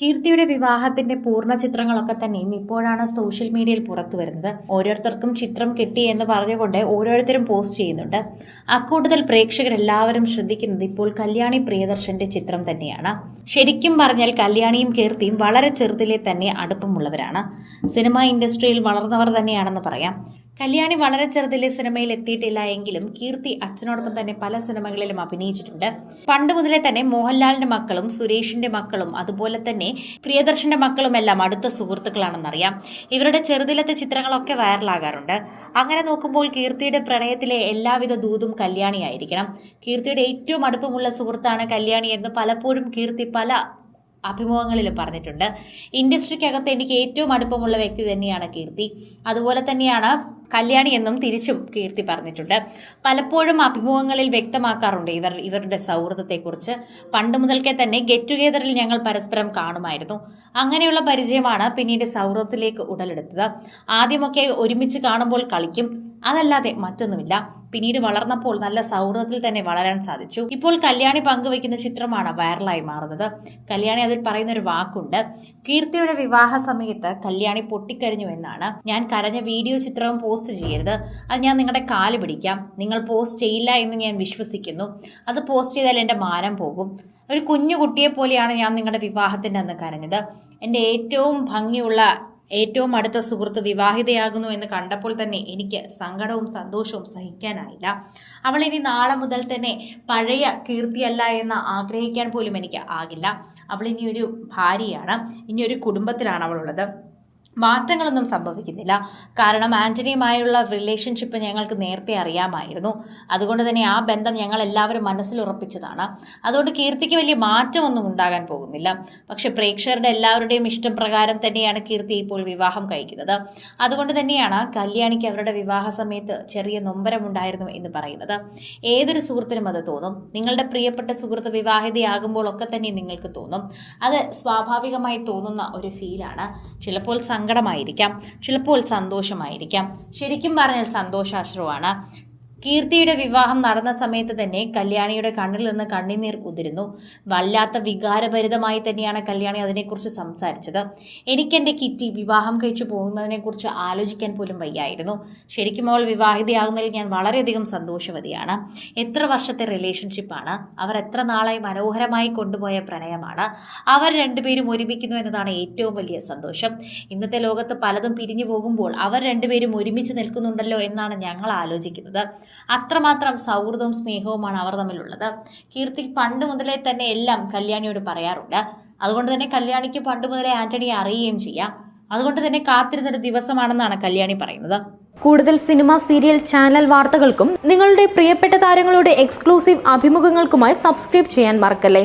കീർത്തിയുടെ വിവാഹത്തിന്റെ പൂർണ ചിത്രങ്ങളൊക്കെ തന്നെയും ഇപ്പോഴാണ് സോഷ്യൽ മീഡിയയിൽ പുറത്തു വരുന്നത്. ഓരോരുത്തർക്കും ചിത്രം കിട്ടി എന്ന് പറഞ്ഞുകൊണ്ട് ഓരോരുത്തരും പോസ്റ്റ് ചെയ്യുന്നുണ്ട്. അക്കൂട്ടത്തിൽ പ്രേക്ഷകർ എല്ലാവരും ശ്രദ്ധിക്കുന്നത് ഇപ്പോൾ കല്യാണി പ്രിയദർശന്റെ ചിത്രം തന്നെയാണ്. ശരിക്കും പറഞ്ഞാൽ കല്യാണിയും കീർത്തിയും വളരെ ചെറുതിലെ തന്നെ അടുപ്പമുള്ളവരാണ്. സിനിമാ ഇൻഡസ്ട്രിയിൽ വളർന്നവർ തന്നെയാണെന്ന് പറയാം. കല്യാണി വളരെ ചെറുതിലെ സിനിമയിൽ എത്തിയിട്ടില്ല എങ്കിലും കീർത്തി അച്ഛനോടൊപ്പം തന്നെ പല സിനിമകളിലും അഭിനയിച്ചിട്ടുണ്ട്. പണ്ട് മുതലേ തന്നെ മോഹൻലാലിന്റെ മക്കളും സുരേഷിന്റെ മക്കളും അതുപോലെ തന്നെ പ്രിയദർശന്റെ മക്കളും എല്ലാം അടുത്ത സുഹൃത്തുക്കളാണെന്നറിയാം. ഇവരുടെ ചെറുതിലത്തെ ചിത്രങ്ങളൊക്കെ വൈറലാകാറുണ്ട്. അങ്ങനെ നോക്കുമ്പോൾ കീർത്തിയുടെ പ്രണയത്തിലെ എല്ലാവിധ ദൂതും കല്യാണിയായിരിക്കണം. കീർത്തിയുടെ ഏറ്റവും അടുപ്പമുള്ള സുഹൃത്താണ് കല്യാണി എന്ന് പലപ്പോഴും കീർത്തി പല അഭിമുഖങ്ങളിൽ പറഞ്ഞിട്ടുണ്ട്. ഇൻഡസ്ട്രിക്കകത്ത് എനിക്ക് ഏറ്റവും അടുപ്പമുള്ള വ്യക്തി തന്നെയാണ് കീർത്തി. അതുപോലെ തന്നെയാണ് കല്യാണി എന്നും തിരിച്ചും കീർത്തി പറഞ്ഞിട്ടുണ്ട്. പലപ്പോഴും അഭിമുഖങ്ങളിൽ വ്യക്തമാക്കാറുണ്ട് ഇവർ ഇവരുടെ സൗഹൃദത്തെക്കുറിച്ച്. പണ്ട് മുതൽക്കേ തന്നെ ഗെറ്റ് ടുഗെദറിൽ ഞങ്ങൾ പരസ്പരം കാണുമായിരുന്നു. അങ്ങനെയുള്ള പരിചയമാണ് പിന്നീട് സൗഹൃദത്തിലേക്ക് ഉടലെടുത്തത്. ആദ്യമൊക്കെ ഒരുമിച്ച് കാണുമ്പോൾ കളിക്കും. അതല്ലാതെ മറ്റൊന്നുമില്ല. പിന്നീട് വളർന്നപ്പോൾ നല്ല സൗഹൃദത്തിൽ തന്നെ വളരാൻ സാധിച്ചു. ഇപ്പോൾ കല്യാണി പങ്കുവയ്ക്കുന്ന ചിത്രമാണ് വൈറലായി മാറുന്നത്. കല്യാണി അതിൽ പറയുന്ന ഒരു വാക്കുണ്ട് കീർത്തിയുടെ വിവാഹ സമയത്ത് കല്യാണി പൊട്ടിക്കരഞ്ഞു എന്നാണ്. ഞാൻ കരഞ്ഞ വീഡിയോ ചിത്രവും പോസ്റ്റ് ചെയ്യരുത്. അത് ഞാൻ നിങ്ങളുടെ കാൽ പിടിക്കാം. നിങ്ങൾ പോസ്റ്റ് ചെയ്യില്ല എന്ന് ഞാൻ വിശ്വസിക്കുന്നു. അത് പോസ്റ്റ് ചെയ്താൽ എന്റെ മാനം പോകും. ഒരു കുഞ്ഞു കുട്ടിയെ പോലെയാണ് ഞാൻ നിങ്ങളുടെ വിവാഹത്തിന്റെ അന്ന് കരഞ്ഞത്. എന്റെ ഏറ്റവും ഭംഗിയുള്ള ഏറ്റവും അടുത്ത സുഹൃത്ത് വിവാഹിതയാകുന്നു എന്ന് കണ്ടപ്പോൾ തന്നെ എനിക്ക് സങ്കടവും സന്തോഷവും സഹിക്കാനായില്ല. അവൾ ഇനി നാളെ മുതൽ തന്നെ പഴയ കീർത്തിയല്ല എന്ന് ആഗ്രഹിക്കാൻ പോലും എനിക്ക് ആകില്ല. അവൾ ഇനി ഒരു ഭാര്യയാണ്. ഇനി ഒരു കുടുംബത്തിലാണ് അവളുള്ളത്. മാറ്റങ്ങളൊന്നും സംഭവിക്കുന്നില്ല. കാരണം ആന്റണിയുമായുള്ള റിലേഷൻഷിപ്പ് ഞങ്ങൾക്ക് നേരത്തെ അറിയാമായിരുന്നു. അതുകൊണ്ട് തന്നെ ആ ബന്ധം ഞങ്ങൾ എല്ലാവരും മനസ്സിൽ ഉറപ്പിച്ചതാണ്. അതുകൊണ്ട് കീർത്തിക്ക് വലിയ മാറ്റമൊന്നും ഉണ്ടാകാൻ പോകുന്നില്ല. പക്ഷേ പ്രേക്ഷകരുടെ എല്ലാവരുടെയും ഇഷ്ടം പ്രകാരം തന്നെയാണ് കീർത്തി ഇപ്പോൾ വിവാഹം കഴിക്കുന്നത്. അതുകൊണ്ട് തന്നെയാണ് കല്യാണിക്ക് അവരുടെ വിവാഹ സമയത്ത് ചെറിയ നൊമ്പരമുണ്ടായിരുന്നു എന്ന് പറയുന്നത്. ഏതൊരു സുഹൃത്തിനും അത് തോന്നും. നിങ്ങളുടെ പ്രിയപ്പെട്ട സുഹൃത്ത് വിവാഹിതയാകുമ്പോൾ ഒക്കെ തന്നെ നിങ്ങൾക്ക് തോന്നും. അത് സ്വാഭാവികമായി തോന്നുന്ന ഒരു ഫീലാണ് ചിലപ്പോൾ സങ്കടമായിരിക്കാം. ചിലപ്പോൾ സന്തോഷമായിരിക്കാം. ശരിക്കും പറഞ്ഞാൽ സന്തോഷാശ്രുവാണ്. കീർത്തിയുടെ വിവാഹം നടന്ന സമയത്ത് തന്നെ കല്യാണിയുടെ കണ്ണിൽ നിന്ന് കണ്ണിനീർ ഉതിരുന്നു വല്ലാത്ത വികാരഭരിതമായി തന്നെയാണ് കല്യാണി അതിനെക്കുറിച്ച് സംസാരിച്ചത്. എനിക്കെന്റെ കിറ്റി വിവാഹം കഴിച്ചു പോകുന്നതിനെക്കുറിച്ച് ആലോചിക്കാൻ പോലും വയ്യായിരുന്നു. ശരിക്കും അവൾ വിവാഹിതയാകുന്നതിൽ ഞാൻ വളരെയധികം സന്തോഷവതിയാണ്. എത്ര വർഷത്തെ റിലേഷൻഷിപ്പാണ് അവർ എത്ര നാളായി മനോഹരമായി കൊണ്ടുപോയ പ്രണയമാണ്. അവർ രണ്ടുപേരും ഒരുമിക്കുന്നു എന്നതാണ് ഏറ്റവും വലിയ സന്തോഷം. ഇന്നത്തെ ലോകത്ത് പലതും പിരിഞ്ഞു പോകുമ്പോൾ അവർ രണ്ടുപേരും ഒരുമിച്ച് നിൽക്കുന്നുണ്ടല്ലോ എന്നാണ് ഞങ്ങൾ ആലോചിക്കുന്നത്. അത്രമാത്രം സൗഹൃദവും സ്നേഹവുമാണ് അവർ തമ്മിലുള്ളത്. കീർത്തി പണ്ട് മുതലേ തന്നെ എല്ലാം കല്യാണിയോട് പറയാറുണ്ട്. അതുകൊണ്ട് തന്നെ കല്യാണിക്ക് പണ്ട് മുതലേ ആന്റണിയെ അറിയുകയും ചെയ്യാം. അതുകൊണ്ട് തന്നെ കാത്തിരുന്നൊരു ദിവസമാണെന്നാണ് കല്യാണി പറയുന്നത്. കൂടുതൽ സിനിമ സീരിയൽ ചാനൽ വാർത്തകൾക്കും നിങ്ങളുടെ പ്രിയപ്പെട്ട താരങ്ങളുടെ എക്സ്ക്ലൂസീവ് അഭിമുഖങ്ങൾക്കുമായി സബ്സ്ക്രൈബ് ചെയ്യാൻ മറക്കല്ലേ?